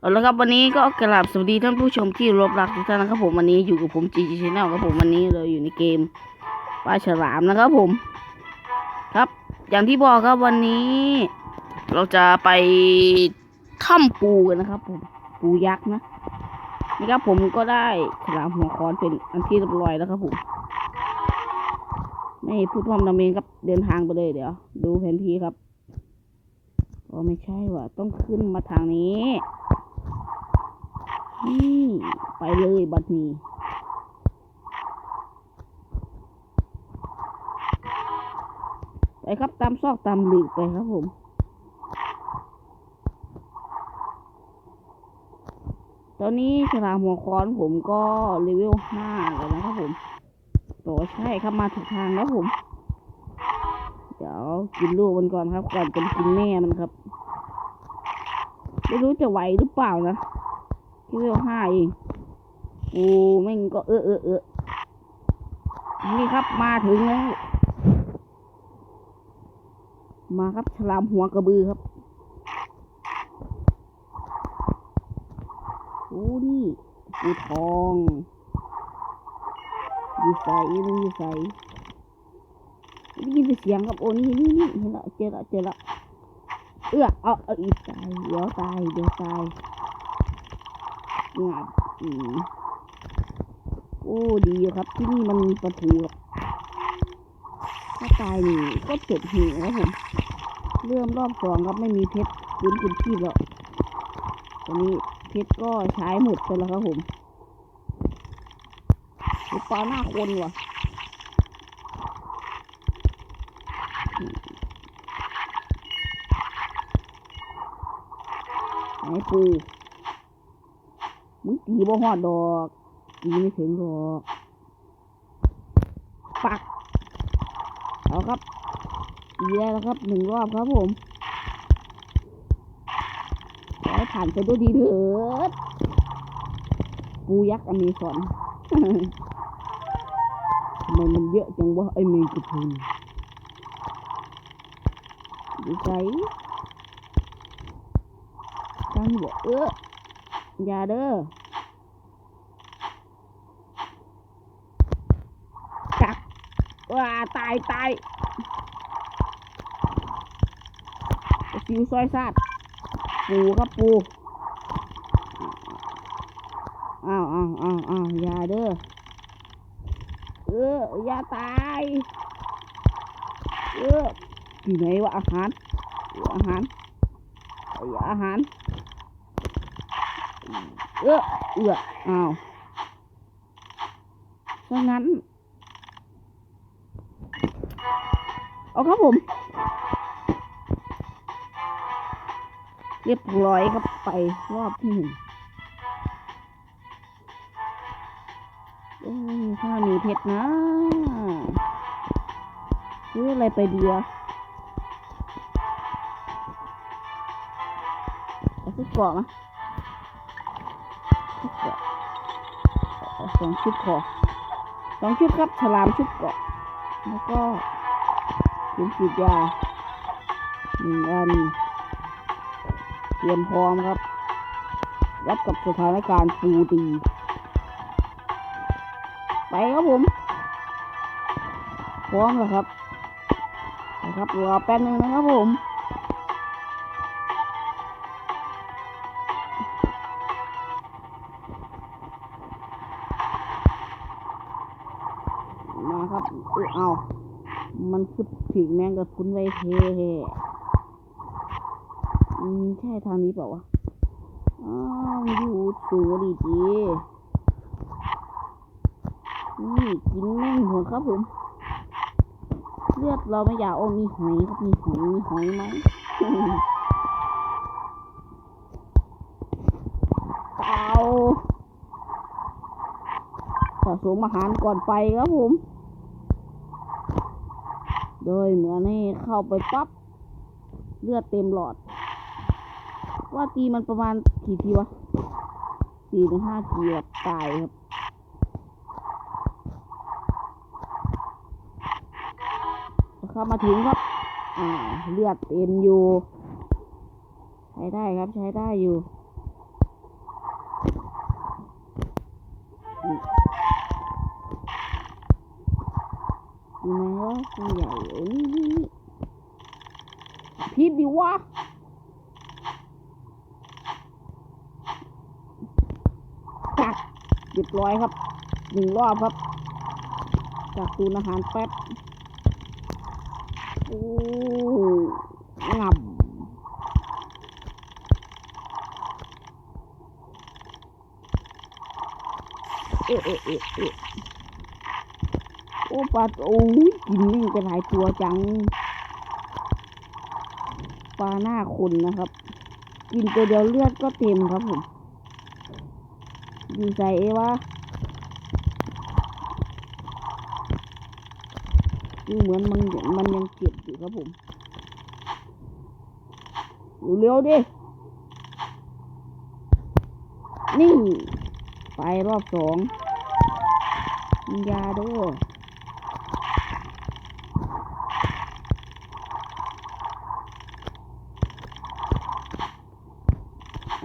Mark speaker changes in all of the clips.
Speaker 1: เอาละครับวันนี้ก็กราบสวัสดีท่านผู้ชมที่รบรักทุกท่านนะครับผมวันนี้อยู่กับผมจีจีชแนลครับผมวันนี้เราอยู่ในเกมปลาฉลามนะครับผม ครับ อย่างที่บอกครับวันนี้ เราจะไปถ้ำปูกันนะครับ ผมปูยักษ์นะนี่ครับผมก็ได้ฉลามหัวค้อนเป็นอันที่เรียบร้อยแล้วครับผมไม่พูดพร่ำทำเพลงครับเดินทางไปเลยเดี๋ยว ดูแผนที่ครับก็ไม่ใช่ว่ะต้องขึ้นมาทางนี้ นี่ไปเลยบัดนี้ไปครับตามซอกตามหลืกไปครับผมตอนนี้ฉลามหัวค้อนผมก็เลเวลห้าแล้วนะครับผมโตใช่ครับมาถูกทางแล้วผม เดี๋ยวกินลูกมันก่อนครับ ก่อนจะกินแม่มันครับ ไม่รู้จะไหวหรือเปล่านะ ที่เวลห้าเองโอ้แม่งก็เออเออเออนี่ครับมาถึงแล้ว มาครับฉลามหัวกระบือครับโอ้นี่ปูทองดีใสนี่ดีใสได้ยินเสียงครับโอ้นี่นี่นี่เห็นละเจอละเจอละเอื้อเอาเอาอีกตายเดี๋ยวตายเดี๋ยวตาย งับอืมโอ้ดีครับที่นี่มันมีประตูถ้าตายนี่ก็เจบหีครับผมเริ่มรอบสองครับไม่มีเพชรพื้นพื้นที่แล้วตอนนี้เพชรก็ใช้หมดไปแล้วครับผมปลาหน้าคนว่ะไหนปู มึงตีบ่หอดดอกตีไม่ถึงดอกปักเอาครับตีได้แล้วครับหนึ่งรอบครับผมขอให้ผ่านไปด้วยดีเถิดปูยักษ์อเมซอนทำไมมันเยอะจังวะไอ้เมงกะพุนดูใจจังบอกเอออย่าเด้อกัก ว้าตายตายซิวซอยซาดปูครับปูอ้าวอ้าวอ้าวอ้าวอย่าเด้อเอออย่าตายเอออยู่ไหนวะอาหารอาหารอาหารเออเอออ้าวถ้างั้น เอาครับผม เรียบร้อยครับไปรอบที่หนึ่งเอ้ยถ้ามีเพชรนะซื้ออะไรไปดีอะซื้อเกาะมาชุดเกาะสองชุดพอสองชุดครับฉลามชุดเกาะแล้วก็ ถุงฉีดยาหนึ่งอัน เตรียมพร้อมครับ รับกับสถานการณ์ปูตีไปครับผม พร้อมแล้วครับนะครับรอแป๊บนึงนะครับผมมาครับเออเอา มันคือถึงแมงกะพรุนไว้เท่อืมใช่ทางนี้เปล่าวะอ้าวอยู่สูดีจีนี่กินแม่งหัวครับผม เลือดเราไม่อยากโอ้มีหอยครับมีหอยมีหอยไหมเต่าสะสมอาหารก่อนไปครับผม โดยเหมือนให้เข้าไปปั๊บเลือดเต็มหลอด ว่าตีมันประมาณกี่ทีวะสี่ถึงห้าทีแบบตายครับเข้ามาถึงครับ อ่า เลือดเต็มอยู่ ใช้ได้ครับใช้ได้อยู่ ใหญ่เอ้ยนี่นี่พิบดิวะจักเรียบร้อยครับหนึ่งรอบครับ จากตูนอาหารแป๊บโอ้งับเอ๊ะเอ๊ะเอะเอะ โอ้ปลาโอ้ยกินนี่จะหลายตัวจัง ปลาหน้าคนนะครับ กินตัวเดียวเลือดก็เต็มครับผมดีใจเอวะดูเหมือนมันมันยังเจ็บอยู่ครับผมเร็วดิ นี่ ไปรอบสองยาด้วย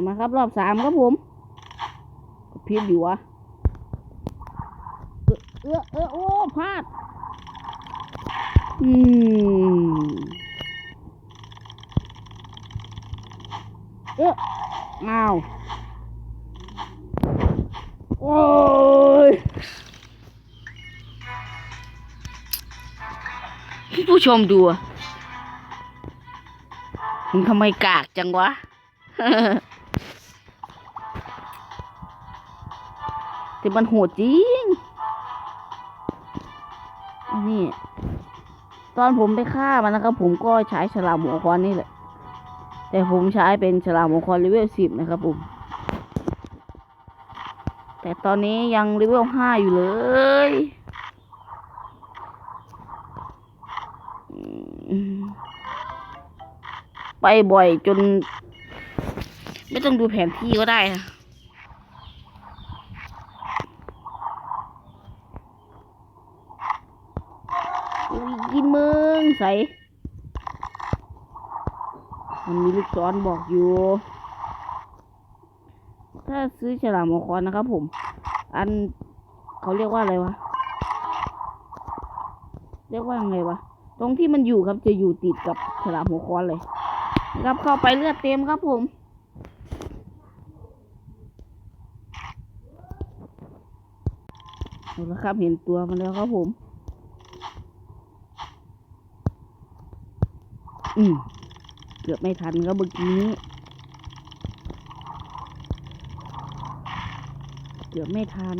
Speaker 1: เอามาครับ รอบสามครับผมพียบอยู่วะเออเออเออโอ้พลาด อืมเอออ้าโอ้ยผู้ชมดูอะมึงทำไมกากจังวะ แต่มันโหดจริงนนี้ตอนผมไปฆ่ามันนะครับ ผมก็ใช้ฉลามหัวควันนี่แหละ แต่ผมใช้เป็นฉลามหัวควันเลเวลสิบนะครับผม แต่ตอนนี้ยังเลเวลห้าอยู่เลยไปบ่อยจน ไม่ต้องดูแผนที่ก็ได้นะ อุ๊ยยินมึงใส่มันมีลูกศรบอกอยู่ ถ้าซื้อฉลามหัวควันนะครับผม อันเขาเรียกว่าอะไรวะ เรียกว่าไงวะ ตรงที่มันอยู่ครับจะอยู่ติดกับฉลามหัวควันเลยครับเข้าไปเลือดเต็มครับผมเอาละครับเห็นตัวมันแล้วครับผม อืมเกือบไม่ทันครับเมื่อกี้นี้ เกือบไม่ทัน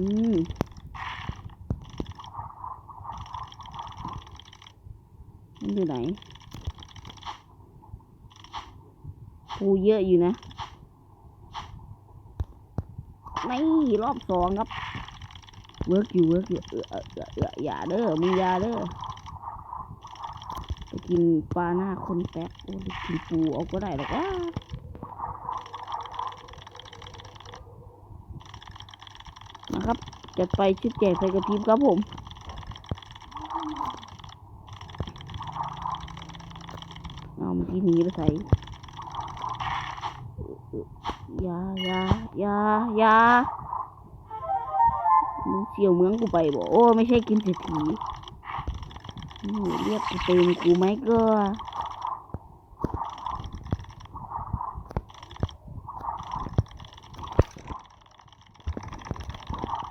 Speaker 1: มันอยู่ไหนปูเยอะอยู่นะไม่รอบสองครับ เวิร์กอยู่เวิร์กอยู่เออเออเอออย่าเด้อมึงอย่าเด้อ กินปลาหน้าคนแป๊บโอ้ยกินปูเอาก็ได้หรอกว่านะครับจัดไปชุดแจกใส่กระพริบครับผมเอาเมื่อกี้หนีไปใส่ยายายายามึงเสี่ยวเมืองกูไปบอกโอ้ไม่ใช่กินเศรษฐี เรียกกูเป็นกูไหมก็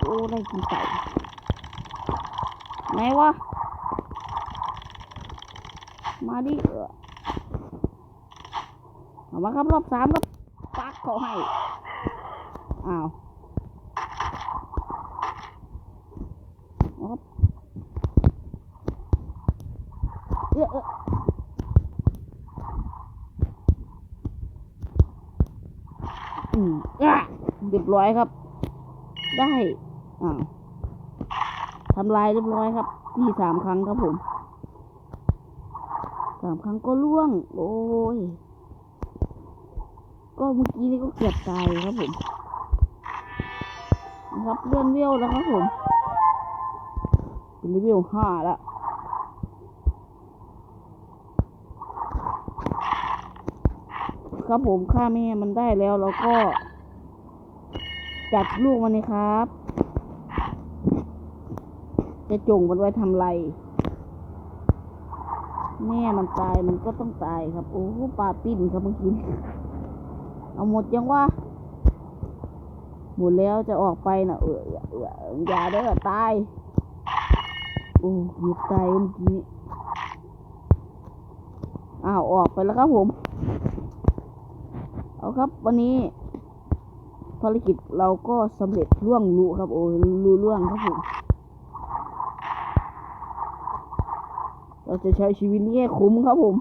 Speaker 1: โอ้ได้กินไก่ไหนวะ มาดิเออเอามาครับรอบสามรับปักเขาให้ อ้าวเอาครับเออเอออืมอะ เรียบร้อยครับ ได้อ้าทำลายเรียบร้อยครับที่สามครั้งครับผมสามครั้งก็ล่วง โอ้ย ก็เมื่อกี้นี่ก็เกือบตายครับผมนะครับเลื่อนเวลแล้วครับผมเป็นเลเวลห้าแล้ว ครับผมค่าแม่มันได้แล้วเราก็ จัดลูกมันเลยครับ จะจงมันไว้ทำไร แม่มันตายมันก็ต้องตายครับ โอ้ปลาปิ้นครับเมื่อกี้เอาหมดยังวะหมดแล้วจะออกไปนะเออเออออย่าเด้อตาย โอ้หยุดตายเมื่อกี้อ้าวออกไปแล้วครับผม เอาครับ วันนี้ภารกิจเราก็สำเร็จร่วงลุครับ โอ้ยลุล่วงครับผมเราจะใช้ชีวิตนี้ให้คุ้มครับผม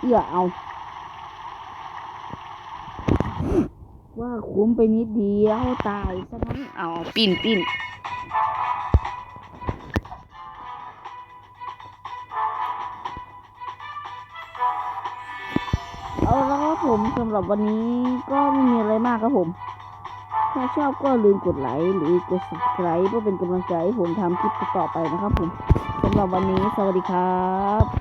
Speaker 1: เอื้อเอา ว่าคุ้มไปนิดเดียวตายซะงั้นเอา ปิ่นปิ่น สำหรับวันนี้ก็ไม่มีอะไรมากครับผม ถ้าชอบก็ลืมกดไลค์หรือกด subscribe เพื่อเป็นกำลังใจให้ผมทำคลิปต่อไปนะครับผมสำหรับวันนี้สวัสดีครับ